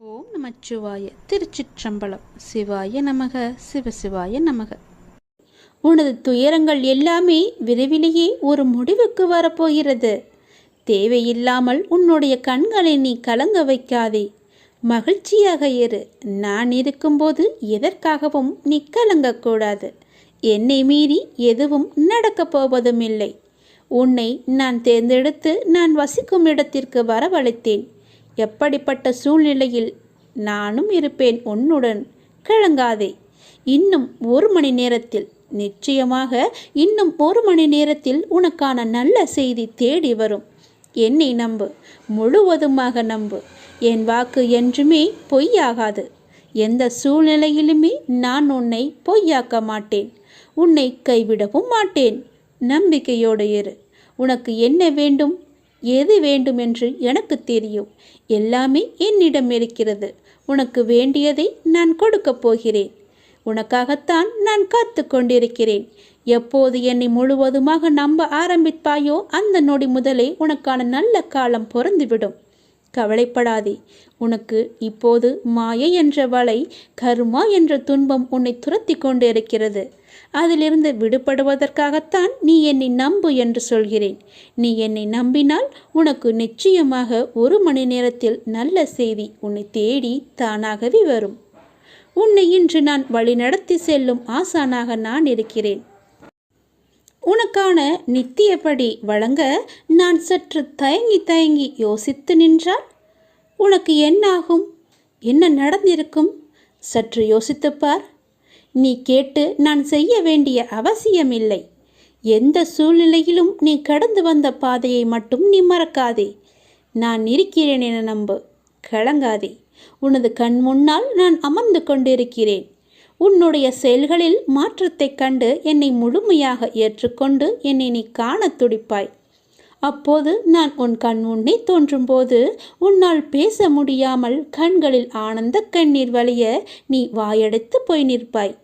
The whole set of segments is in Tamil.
ஓம் நமச்சிவாய திருச்சிற்றம்பலம். சிவாய நமக. சிவசிவாய நமக. உனது துயரங்கள் எல்லாமே விரைவிலேயே ஒரு முடிவுக்கு வரப்போகிறது. தேவையில்லாமல் உன்னுடைய கண்களை நீ கலங்க வைக்காதே. மகிழ்ச்சியாக இரு. நான் இருக்கும்போது எதற்காகவும் நீ கலங்கக்கூடாது என்னை மீறி எதுவும் நடக்கப் போவதும் இல்லை உன்னை நான் தேர்ந்தெடுத்து நான் வசிக்கும் இடத்திற்கு வரவழைத்தேன். எப்படிப்பட்ட சூழ்நிலையில் நானும் இருப்பேன் உன்னுடன்? கிழங்காதே. இன்னும் ஒரு மணி நேரத்தில். நிச்சயமாக இன்னும் ஒரு மணி நேரத்தில் உனக்கான நல்ல செய்தி தேடி வரும். என்னை நம்பு. முழுவதுமாக நம்பு. என் வாக்கு என்றுமே பொய்யாகாது. எந்த சூழ்நிலையிலுமே நான் உன்னை பொய்யாக்க மாட்டேன். உன்னை கைவிடவும் மாட்டேன். நம்பிக்கையோடு இரு. உனக்கு என்ன வேண்டும்? எது வேண்டுமென்று எனக்கு தெரியும். எல்லாமே என்னிடம் இருக்கிறது. உனக்கு வேண்டியதை நான் கொடுக்கப் போகிறேன். உனக்காகத்தான் நான் காத்து கொண்டிருக்கிறேன். எப்போது என்னை முழுவதுமாக நம்ப ஆரம்பிப்பாயோ அந்த நொடி முதலே உனக்கான நல்ல காலம் பொருந்துவிடும் கவலைப்படாதே. உனக்கு இப்போது மாயை என்ற வலை கருமா என்ற துன்பம் உன்னை துரத்தி கொண்டு இருக்கிறது அதிலிருந்து விடுபடுவதற்காகத்தான் நீ என்னை நம்பு என்று சொல்கிறேன். நீ என்னை நம்பினால் உனக்கு நிச்சயமாக ஒரு மணி நேரத்தில் நல்ல செய்தி உன்னை தேடி தானாகவே வரும். உன்னை இன்று நான் வழிநடத்தி செல்லும் ஆசானாக நான் இருக்கிறேன். உனக்கான நித்தியப்படி வழங்க நான் சற்று தயங்கி தயங்கி யோசித்து நின்றால் உனக்கு என்னாகும்? என்ன நடந்திருக்கும்? சற்று யோசித்துப்பார் நீ கேட்டு நான் செய்ய வேண்டிய அவசியமில்லை. எந்த சூழ்நிலையிலும் நீ கடந்து வந்த பாதையை மட்டும் நீ மறக்காதே. நான் இருக்கிறேன் என நம்பு. கலங்காதே. உனது கண் முன்னால் நான் அமர்ந்து கொண்டிருக்கிறேன். உன்னுடைய செயல்களில் மாற்றத்தைக் கண்டு என்னை முழுமையாக ஏற்றுக்கொண்டு என்னை நீ காணத் துடிப்பாய். அப்போது நான் உன் கண் முன்னே தோன்றும்போது உன்னால் பேச முடியாமல் கண்களில் ஆனந்த கண்ணீர் வழிய நீ வாயெடுத்து போய் நிற்பாய்.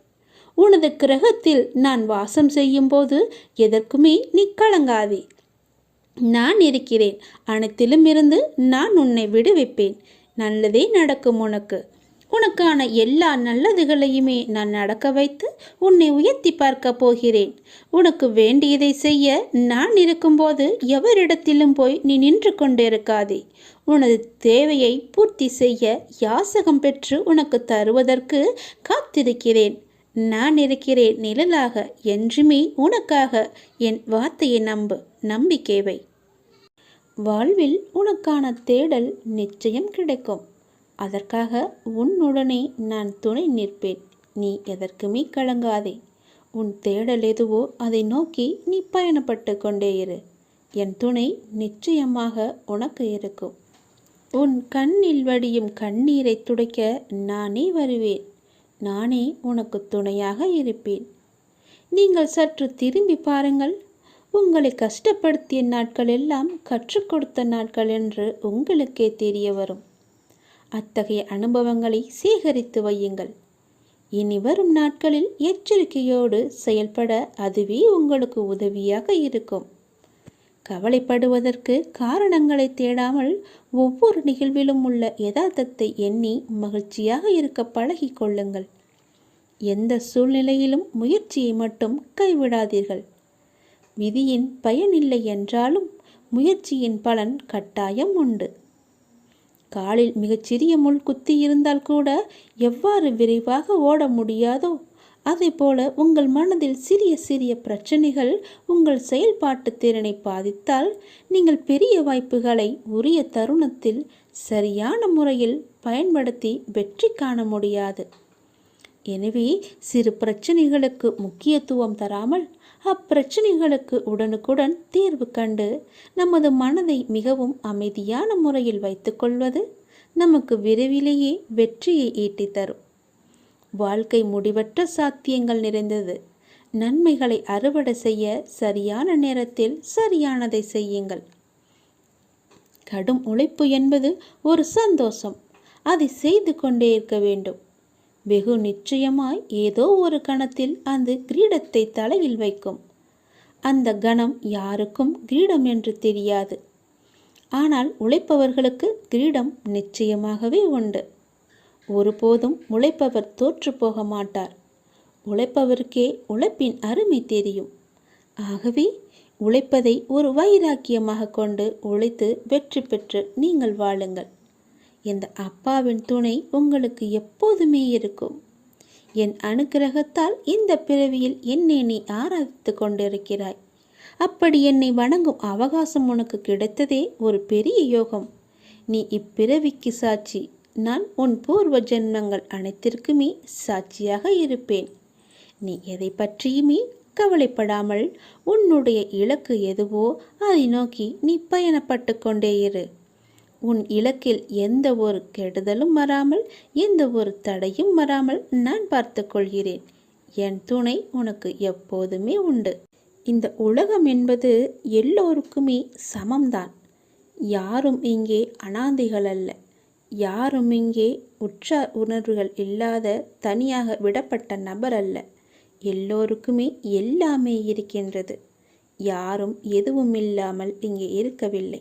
உனது கிரகத்தில் நான் வாசம் செய்யும்போது எதற்குமே நீ கலங்காதே. நான் இருக்கிறேன். அனைத்திலும் இருந்து நான் உன்னை விடுவிப்பேன். நல்லதே நடக்கும் உனக்கு. உனக்கான எல்லா நல்லதுகளையுமே நான் நடக்க வைத்து உன்னை உயர்த்தி பார்க்க போகிறேன். உனக்கு வேண்டியதை செய்ய நான் இருக்கும்போது எவரிடத்திலும் போய் நீ நின்று கொண்டிருக்காதே. உனது தேவையை பூர்த்தி செய்ய யாசகம் பெற்று உனக்கு தருவதற்கு காத்திருக்கிறேன். நான் இருக்கிறேன் நிழலாக என்றுமே உனக்காக என் வார்த்தையை நம்பு நம்பிக்கைவை வாழ்வில் உனக்கான தேடல் நிச்சயம் கிடைக்கும். அதற்காக உன்னுடனே நான் துணை நிற்பேன். நீ எதற்குமே கலங்காதே. உன் தேடல் எதுவோ அதை நோக்கி நீ பயணப்பட்டு கொண்டே இரு. என் துணை நிச்சயமாக உனக்கு இருக்கும். உன் கண்ணில் வடியும் கண்ணீரை துடைக்க நானே வருவேன். நானே உனக்கு துணையாக இருப்பேன். நீங்கள் சற்று திரும்பி பாருங்கள். உங்களை கஷ்டப்படுத்திய நாட்கள் எல்லாம் கற்றுக் கொடுத்த நாட்கள் என்று உங்களுக்கே தெரிய வரும். அத்தகைய அனுபவங்களை சேகரித்து வையுங்கள். இனி வரும் நாட்களில் எச்சரிக்கையோடு செயல்பட அதுவே உங்களுக்கு உதவியாக இருக்கும். கவலைப்படுவதற்கு காரணங்களை தேடாமல் ஒவ்வொரு நிகழ்விலும் உள்ள யதார்த்தத்தை எண்ணி மகிழ்ச்சியாக இருக்க பழகி கொள்ளுங்கள். எந்த சூழ்நிலையிலும் முயற்சியை மட்டும் கைவிடாதீர்கள். விதியின் பயனில்லை என்றாலும் முயற்சியின் பலன் கட்டாயம் உண்டு. காலில் மிகச்சிறிய முள் குத்தி இருந்தால் கூட எவ்வாறு விரைவாக ஓட முடியாதோ அதே போல உங்கள் மனதில் சிறிய சிறிய பிரச்சனைகள் உங்கள் செயல்பாட்டு திறனை பாதித்தால் நீங்கள் பெரிய வாய்ப்புகளை உரிய தருணத்தில் சரியான முறையில் பயன்படுத்தி வெற்றி காண முடியாது. எனவே சிறு பிரச்சனைகளுக்கு முக்கியத்துவம் தராமல் அப்பிரச்சனைகளுக்கு உடனுக்குடன் தீர்வு கண்டு நமது மனதை மிகவும் அமைதியான முறையில் வைத்துக்கொள்வது நமக்கு விரைவிலேயே வெற்றியை ஈட்டித் தரும் வாழ்க்கை முடிவற்ற சாத்தியங்கள் நிறைந்தது. நன்மைகளை அறுவடை செய்ய சரியான நேரத்தில் சரியானதை செய்யுங்கள். கடும் உழைப்பு என்பது ஒரு சந்தோஷம். அதை செய்து கொண்டே இருக்க வேண்டும். வெகு நிச்சயமாய் ஏதோ ஒரு கணத்தில் அந்த கிரீடத்தை தலையில் வைக்கும். அந்த கணம் யாருக்கும் கிரீடம் என்று தெரியாது. ஆனால் உழைப்பவர்களுக்கு கிரீடம் நிச்சயமாகவே உண்டு. ஒருபோதும் உழைப்பவர் தோற்று போக மாட்டார். உழைப்பவருக்கே உழைப்பின் அருமை தெரியும். ஆகவே உழைப்பதை ஒரு வைராக்கியமாக கொண்டு உழைத்து வெற்றி பெற்று நீங்கள் வாழுங்கள். இந்த அப்பாவின் துணை உங்களுக்கு எப்போதுமே இருக்கும். என் அனுக்கிரகத்தால் இந்த பிறவியில் என்னை நீ ஆராதித்து கொண்டிருக்கிறாய். அப்படி என்னை வணங்கும் அவகாசம் உனக்கு கிடைத்ததே ஒரு பெரிய யோகம். நீ இப்பிறவிக்கு சாட்சி. நான் உன் பூர்வ ஜென்மங்கள் அனைத்திற்குமே சாட்சியாக இருப்பேன். நீ எதை பற்றியுமே கவலைப்படாமல் உன்னுடைய இலக்கு எதுவோ அதை நோக்கி நீ பயணப்பட்டு கொண்டே இரு. உன் இலக்கில் எந்த ஒரு கெடுதலும் வராமல் எந்த ஒரு தடையும் வராமல் நான் பார்த்து கொள்கிறேன். என் துணை உனக்கு எப்போதுமே உண்டு. இந்த உலகம் என்பது எல்லோருக்குமே சமம்தான். யாரும் இங்கே அனாதைகள் அல்ல. யாரும் இங்கே உற்ற உணர்வுகள் இல்லாத தனியாக விடப்பட்ட நபர் அல்ல. எல்லோருக்குமே எல்லாமே இருக்கின்றது. யாரும் எதுவும் இல்லாமல் இங்கே இருக்கவில்லை.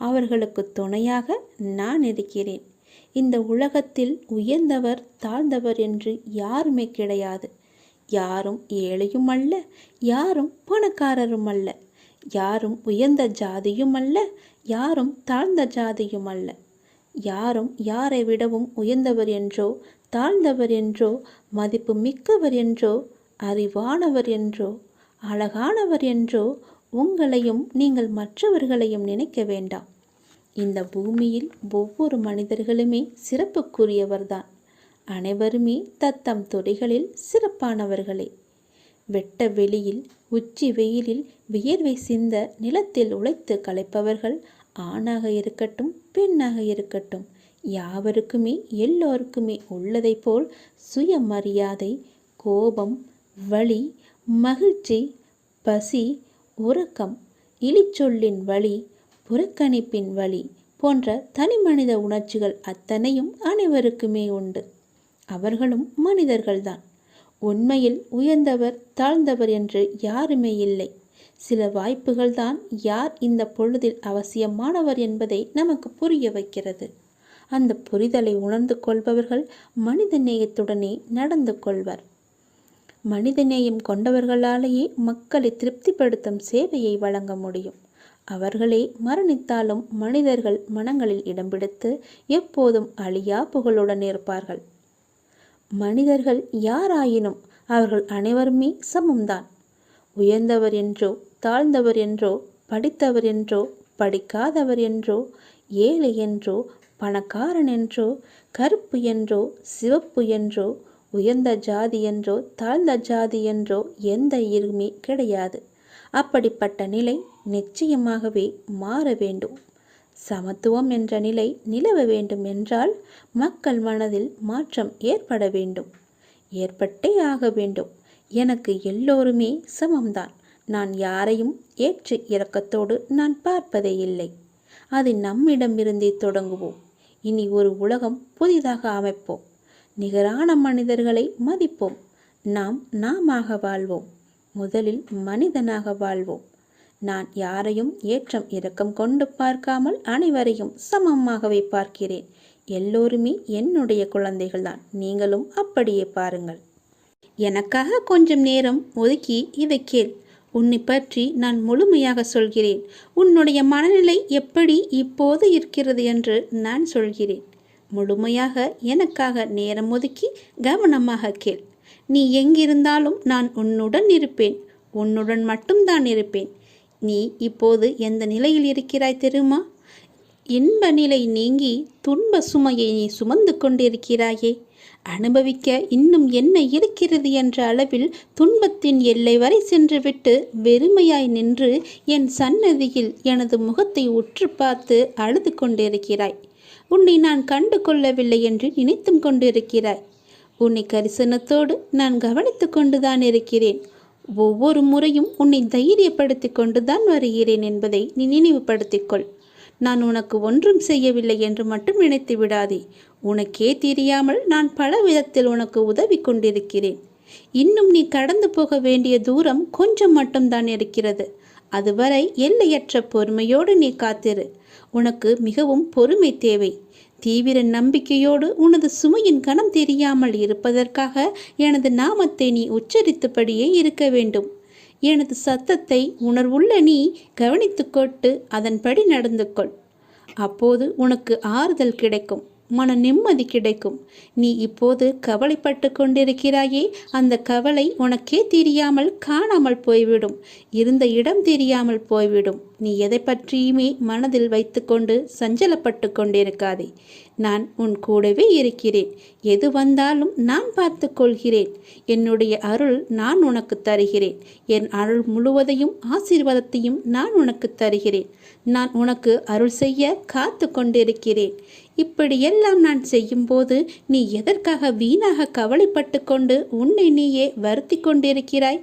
அவர்களுக்கு துணையாக நான் இருக்கிறேன். இந்த உலகத்தில் உயர்ந்தவர் தாழ்ந்தவர் என்று யாருமே கிடையாது. யாரும் ஏழையும் அல்ல யாரும் பணக்காரரும் அல்ல. யாரும் உயர்ந்த ஜாதியும் அல்ல யாரும் தாழ்ந்த ஜாதியும் அல்ல. யாரும் யாரை விடவும் உயர்ந்தவர் என்றோ தாழ்ந்தவர் என்றோ மதிப்பு மிக்கவர் என்றோ அறிவானவர் என்றோ அழகானவர் என்றோ உங்களையும் நீங்கள் மற்றவர்களையும் நினைக்க வேண்டாம். இந்த பூமியில் ஒவ்வொரு மனிதர்களுமே சிறப்புக்குரியவர்தான். அனைவருமே தத்தம் துறைகளில் சிறப்பானவர்களே. வெட்ட வெளியில் உச்சி வெயிலில் வியர்வை சிந்த நிலத்தில் உழைத்து களைப்பவர்கள் ஆணாக இருக்கட்டும் பெண்ணாக இருக்கட்டும் யாவருக்குமே எல்லோருக்குமே உள்ளதை போல் சுயமரியாதை கோபம் வழி மகிழ்ச்சி பசி உறக்கம் இழிச்சொல்லின் வழி புறக்கணிப்பின் வழி போன்ற தனிமனித உணர்ச்சிகள் அத்தனையும் அனைவருக்குமே உண்டு. அவர்களும் மனிதர்கள்தான். உண்மையில் உயர்ந்தவர் தாழ்ந்தவர் என்று யாருமே இல்லை. சில வாய்ப்புகள் தான் யார் இந்த பொழுதில் அவசியமானவர் என்பதை நமக்கு புரிய வைக்கிறது. அந்த புரிதலை உணர்ந்து கொள்பவர்கள் மனித நேயத்துடனே நடந்து கொள்வர். மனிதநேயம் கொண்டவர்களாலேயே மக்களை திருப்திப்படுத்தும் சேவையை வழங்க முடியும். அவர்களே மரணித்தாலும் மனிதர்கள் மனங்களில் இடம் பிடித்து எப்போதும் அழியா புகழுடன் இருப்பார்கள். மனிதர்கள் யாராயினும் அவர்கள் அனைவருமே சமம்தான். உயர்ந்தவர் என்றோ தாழ்ந்தவர் என்றோ படித்தவர் என்றோ படிக்காதவர் என்றோ ஏழை என்றோ பணக்காரன் என்றோ கருப்பு என்றோ சிவப்பு என்றோ உயர்ந்த ஜாதி என்றோ தாழ்ந்த ஜாதி என்றோ எந்த இருமே கிடையாது. அப்படிப்பட்ட நிலை நிச்சயமாகவே மாற வேண்டும். சமத்துவம் என்ற நிலை நிலவ வேண்டும் என்றால் மக்கள் மனதில் மாற்றம் ஏற்பட வேண்டும். ஏற்பட்டே ஆக வேண்டும். எனக்கு எல்லோருமே சமம்தான். நான் யாரையும் ஏற்று இறக்கத்தோடு நான் பார்ப்பதே இல்லை. அது நம்மிடமிருந்தே தொடங்குவோம். இனி ஒரு உலகம் புதிதாக அமைப்போம். நிகரான மனிதர்களை மதிப்போம். நாம் நாமாக வாழ்வோம். முதலில் மனிதனாக வாழ்வோம். நான் யாரையும் ஏற்றம் இரக்கம் கொண்டு பார்க்காமல் அனைவரையும் சமமாகவே பார்க்கிறேன். எல்லோருமே என்னுடைய குழந்தைகள்தான். நீங்களும் அப்படியே பாருங்கள். எனக்காக கொஞ்சம் நேரம் ஒதுக்கி இதை கேள். உன்னை பற்றி நான் முழுமையாக சொல்கிறேன். உன்னுடைய மனநிலை எப்படி இப்போது இருக்கிறது என்று நான் சொல்கிறேன். முழுமையாக எனக்காக நேரம் ஒதுக்கி கவனமாக கேள். நீ எங்கிருந்தாலும் நான் உன்னுடன் இருப்பேன். உன்னுடன் மட்டும்தான் இருப்பேன். நீ இப்போது எந்த நிலையில் இருக்கிறாய் தெரியுமா? இன்ப நிலை நீங்கி துன்ப சுமையை நீ சுமந்து கொண்டிருக்கிறாயே. அனுபவிக்க இன்னும் என்ன இருக்கிறது என்ற அளவில் துன்பத்தின் எல்லை வரை சென்றுவிட்டு வெறுமையாய் நின்று என் சன்னதியில் எனது முகத்தை உற்று பார்த்து அழுது கொண்டிருக்கிறாய். உன்னை நான் கண்டு கொள்ளவில்லை என்று நினைத்தும் கொண்டிருக்கிறாய். உன்னை கரிசனத்தோடு நான் கவனித்து கொண்டுதான் இருக்கிறேன். ஒவ்வொரு முறையும் உன்னை தைரியப்படுத்தி கொண்டுதான் வருகிறேன் என்பதை நீ நினைவுபடுத்திக்கொள் நான் உனக்கு ஒன்றும் செய்யவில்லை என்று மட்டும் நினைத்து விடாதே. உனக்கே தெரியாமல் நான் பல விதத்தில் உனக்கு உதவி கொண்டிருக்கிறேன். இன்னும் நீ கடந்து போக வேண்டிய தூரம் கொஞ்சம் மட்டும்தான் இருக்கிறது. அதுவரை எல்லையற்ற பொறுமையோடு நீ காத்திரு. உனக்கு மிகவும் பொறுமை தேவை. தீவிர நம்பிக்கையோடு உனது சுமையின் கணம் தெரியாமல் இருப்பதற்காக எனது நாமத்தை நீ உச்சரித்தபடியே இருக்க வேண்டும். எனது சத்தத்தை உணர்வுள்ள நீ கவனித்துக்கொட்டு அதன்படி நடந்து கொள் அப்போது உனக்கு ஆறுதல் கிடைக்கும் மன நிம்மதி கிடைக்கும். நீ இப்போது கவலைப்பட்டு கொண்டிருக்கிறாயே அந்த கவலை உனக்கே தெரியாமல் காணாமல் போய்விடும். இருந்த இடம் தெரியாமல் போய்விடும். நீ எதை பற்றியுமே மனதில் வைத்துக்கொண்டு சஞ்சலப்பட்டு கொண்டிருக்காதே. நான் உன் கூடவே இருக்கிறேன். எது வந்தாலும் நான் பார்த்து கொள்கிறேன். என்னுடைய அருள் நான் உனக்கு தருகிறேன். என் அருள் முழுவதையும் ஆசீர்வாதத்தையும் நான் உனக்கு தருகிறேன். நான் உனக்கு அருள் செய்ய காத்து கொண்டிருக்கிறேன். இப்படியெல்லாம் நான் செய்யும்போது நீ எதற்காக வீணாக கவலைப்பட்டு கொண்டு உன்னை நீயே வருத்தி கொண்டிருக்கிறாய்?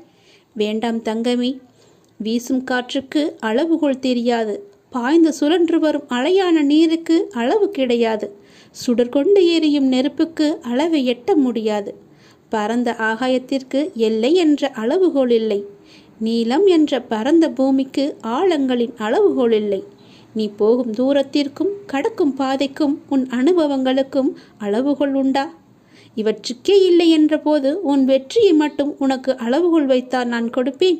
வேண்டாம் தங்கமே வீசும் காற்றுக்கு அளவுகோல் தெரியாது. பாய்ந்து சுழன்று வரும் அலையான நீருக்கு அளவு கிடையாது. சுடர்கொண்டு எரியும் நெருப்புக்கு அளவை எட்ட முடியாது. பரந்த ஆகாயத்திற்கு எல்லை என்ற அளவுகோல் இல்லை. நீளம் என்ற பரந்த பூமிக்கு ஆழங்களின் அளவுகோல் இல்லை. நீ போகும் தூரத்திற்கும் கடக்கும் பாதைக்கும் உன் அனுபவங்களுக்கும் அளவுகோல் உண்டா? இவற்றுக்கே இல்லை என்றபோது உன் வெற்றியை மட்டும் உனக்கு அளவுகோல் வைத்தால் நான் கொடுப்பேன்.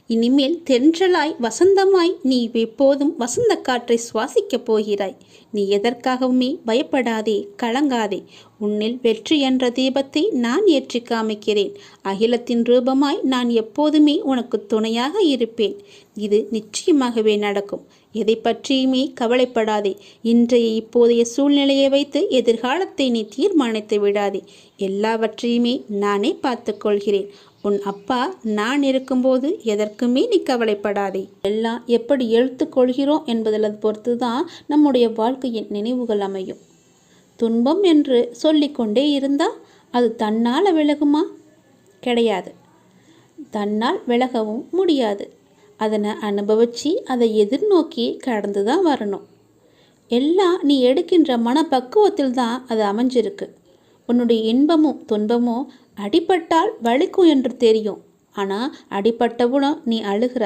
இனிமேல் தென்றலாய் வசந்தமாய் நீ எப்போதும் வசந்த காற்றை சுவாசிக்கப் போகிறாய். நீ எதற்காகவுமே பயப்படாதே கலங்காதே. உன்னில் வெற்றி என்ற தீபத்தை நான் ஏற்றி காமிக்கிறேன். அகிலத்தின் ரூபமாய் நான் எப்போதுமே உனக்கு துணையாக இருப்பேன். இது நிச்சயமாகவே நடக்கும். எதை பற்றியுமே கவலைப்படாதே. இன்றைய இப்போதைய சூழ்நிலையை வைத்து எதிர்காலத்தை நீ தீர்மானித்து விடாதே. எல்லாவற்றையுமே நானே பார்த்துக்கொள்கிறேன் உன் அப்பா நான் இருக்கும்போது எதற்குமே நீ கவலைப்படாதே. எல்லாம் எப்படி எழுத்துக்கொள்கிறோம் என்பதில் பொறுத்து தான் நம்முடைய வாழ்க்கையின் நினைவுகள் அமையும். துன்பம் என்று சொல்லிக்கொண்டே இருந்தால் அது தன்னால் விலகுமா? கிடையாது. தன்னால் விலகவும் முடியாது. அதனை அனுபவித்து அதை எதிர்நோக்கி கடந்து தான் வரணும். எல்லாம் நீ எடுக்கின்ற மனப்பக்குவத்தில் தான் அது அமைஞ்சிருக்கு. உன்னுடைய இன்பமும் துன்பமும் அடிபட்டால் வலிக்கும் என்று தெரியும். ஆனால் அடிபட்டவுடன் நீ அழுகிற.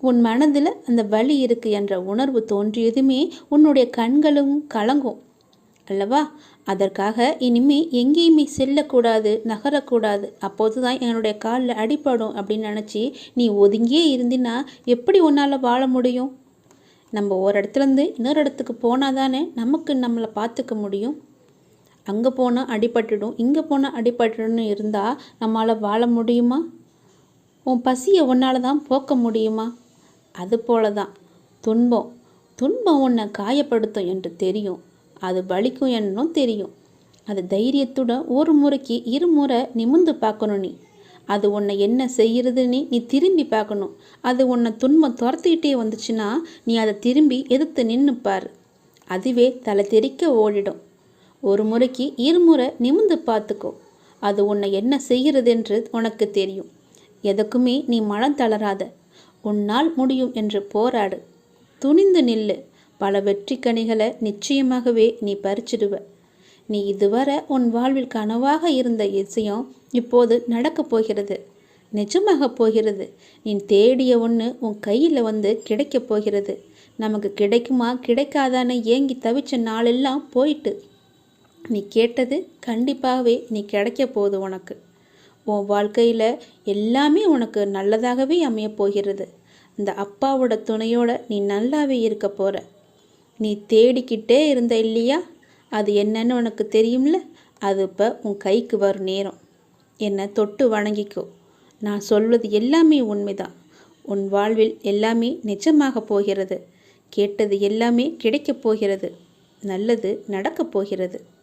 உன் மனதில் அந்த வலி இருக்கு என்ற உணர்வு தோன்றியதுமே உன்னுடைய கண்களும் கலங்கும். அல்லவா? அதற்காக இனிமே எங்கேயுமே செல்லக்கூடாது நகரக்கூடாது. அப்போது தான் என்னுடைய காலில் அடிப்படும் அப்படின்னு நினச்சி நீ ஒதுங்கியே இருந்தினா எப்படி உன்னால் வாழ முடியும்? நம்ம ஒரு இடத்துலேருந்து இன்னொரு இடத்துக்கு போனால் தானே நமக்கு நம்மளை பார்த்துக்க முடியும். அங்கே போனால் அடிபட்டுடும் இங்கே போனால் அடிபட்டுடும்னு இருந்தால் நம்மளால் வாழ முடியுமா? உன் பசியை உன்னால் தான் போக்க முடியுமா? அது போல தான் துன்பம் துன்பம் உன்னை காயப்படுத்தும் என்று தெரியும். அது வலிக்கும் என்னும் தெரியும். அது தைரியத்துடன் ஒரு முறைக்கு இருமுறை நிமிந்து பார்க்கணும் நீ. அது உன்னை என்ன செய்கிறதுன்னு நீ திரும்பி பார்க்கணும். அது உன்னை துன்பம் துரத்திக்கிட்டே வந்துச்சுன்னா நீ அதை திரும்பி எதிர்த்து நின்று பாரு. அதுவே தலை தெறிக்க ஓடிடும். ஒரு முறைக்கு இருமுறை நிமிந்து பார்த்துக்கோ. அது உன்னை என்ன செய்கிறதென்று உனக்கு தெரியும். எதுக்குமே நீ மனம் தளராத. உன்னால் முடியும் என்று போராடு. துணிந்து நில்லு. பல வெற்றி கனிகளை நிச்சயமாகவே நீ பறிச்சிடுவ. நீ இதுவரை உன் வாழ்வில் கனவாக இருந்த விஷயம் இப்போது நடக்கப் போகிறது. நிஜமாக போகிறது. நீ தேடிய ஒன்று உன் கையில் வந்து கிடைக்கப் போகிறது. நமக்கு கிடைக்குமா கிடைக்காதான்னு ஏங்கி தவிச்ச நாளெல்லாம் போயிட்டு நீ கேட்டது கண்டிப்பாகவே நீ கிடைக்க போகுது உனக்கு. உன் வாழ்க்கையில் எல்லாமே உனக்கு நல்லதாகவே அமையப் போகிறது. இந்த அப்பாவோட துணையோட நீ நல்லாவே இருக்க போகிற நீ தேடிக்கிட்டே இருந்த இல்லையா? அது என்னன்னு உனக்கு தெரியும்ல? அது இப்போ உன் கைக்கு வரும் நேரம். என்னை தொட்டு வணங்கிக்கோ. நான் சொல்வது எல்லாமே உண்மைதான். உன் வாழ்வில் எல்லாமே நிஜமாக போகிறது. கேட்டது எல்லாமே கிடைக்கப் போகிறது. நல்லது நடக்கப் போகிறது.